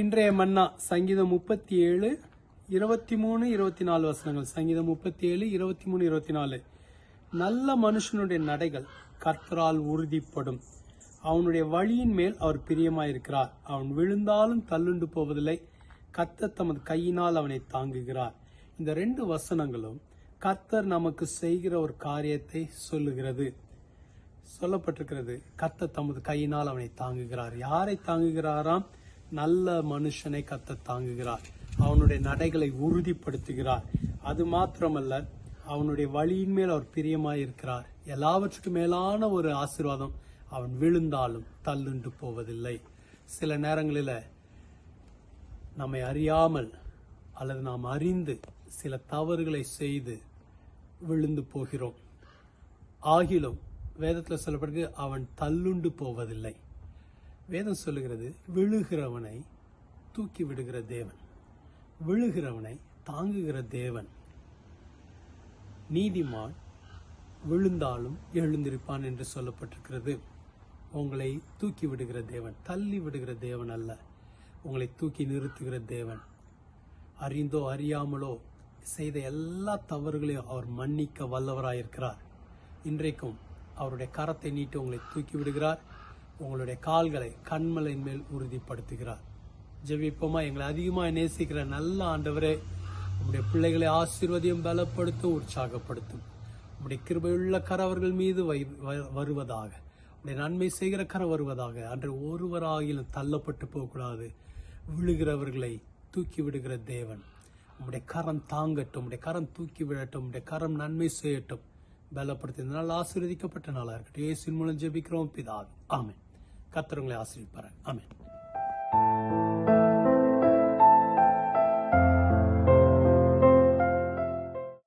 இன்றைய மன்னா சங்கீதம் முப்பத்தி ஏழு இருபத்தி மூணு இருபத்தி நாலு வசனங்கள். சங்கீதம் முப்பத்தி ஏழு இருபத்தி மூணு இருபத்தி நாலு நல்ல மனுஷனுடைய நடைகள் கர்த்தரால் உறுதிப்படும். அவனுடைய வழியின் மேல் அவர் பிரியமாயிருக்கிறார். அவன் விழுந்தாலும் தள்ளுண்டு போவதில்லை. கர்த்தர் தமது கையினால் அவனை தாங்குகிறார். இந்த ரெண்டு வசனங்களும் கர்த்தர் நமக்கு செய்கிற ஒரு காரியத்தை சொல்லுகிறது. சொல்லப்பட்டிருக்கிறது கத்த தமது கையினால் அவனை தாங்குகிறார். யாரை தாங்குகிறாராம்? நல்ல மனுஷனை கத்த தாங்குகிறார். அவனுடைய நடைகளை உறுதிப்படுத்துகிறார். அது மாத்திரமல்ல அவனுடைய வழியின் மேல் அவர் பிரியமாக இருக்கிறார். எல்லாவற்றுக்கும் மேலான ஒரு ஆசீர்வாதம் அவன் விழுந்தாலும் தள்ளுண்டு போவதில்லை. சில நேரங்களில் நம்மை அறியாமல் அல்லது நாம் அறிந்து சில தவறுகளை செய்து விழுந்து போகிறோம். ஆகிலும் வேதத்தில் சொல்லப்படுகிறது அவன் தள்ளுண்டு போவதில்லை. வேதம் சொல்லுகிறது விழுகிறவனை தூக்கி விடுகிற தேவன். விழுகிறவனை தாங்குகிற தேவன். நீதிமான் விழுந்தாலும் எழுந்திருப்பான் என்று சொல்லப்பட்டிருக்கிறது. உங்களை தூக்கி விடுகிற தேவன் தள்ளி விடுகிற தேவன் அல்ல. உங்களை தூக்கி நிறுத்துகிற தேவன். அறிந்தோ அறியாமலோ செய்த எல்லா தவறுகளையும் அவர் மன்னிக்க வல்லவராயிருக்கிறார். இன்றைக்கும் அவருடைய கரத்தை நீட்டி உங்களை தூக்கி விடுகிறார். உங்களுடைய கால்களை கண்மலையின் மேல் உறுதிப்படுத்துகிறார். ஜெபிப்போமா? எங்களை அதிகமாக நேசிக்கிற நல்ல ஆண்டவரே உங்களுடைய பிள்ளைகளை ஆசீர்வதியும் பலப்படுத்தும் உற்சாகப்படுத்தும். உங்களுடைய கிருபையுள்ள கரவர்கள் மீது வை- வ- வருவதாக. உடைய நன்மை செய்கிற கர வருவதாக. அன்று ஒருவராகிலும் தள்ளப்பட்டு போகக்கூடாது. விழுகிறவர்களை தூக்கி விடுகிற தேவன். உங்களுடைய கரம் தாங்கட்டும் உடைய கரம் தூக்கி விடட்டும் உடைய கரம் நன்மை செய்யட்டும். பலப்படுத்தி இந்த நாள் ஆசீர்வதிக்கப்பட்ட நாளாக இருக்கட்டும். ஏசின் மூலம் ஜெபிக்கிறோம் பிதா ஆமை கத்திரங்களை ஆசிரியப்பார் ஆமேன்.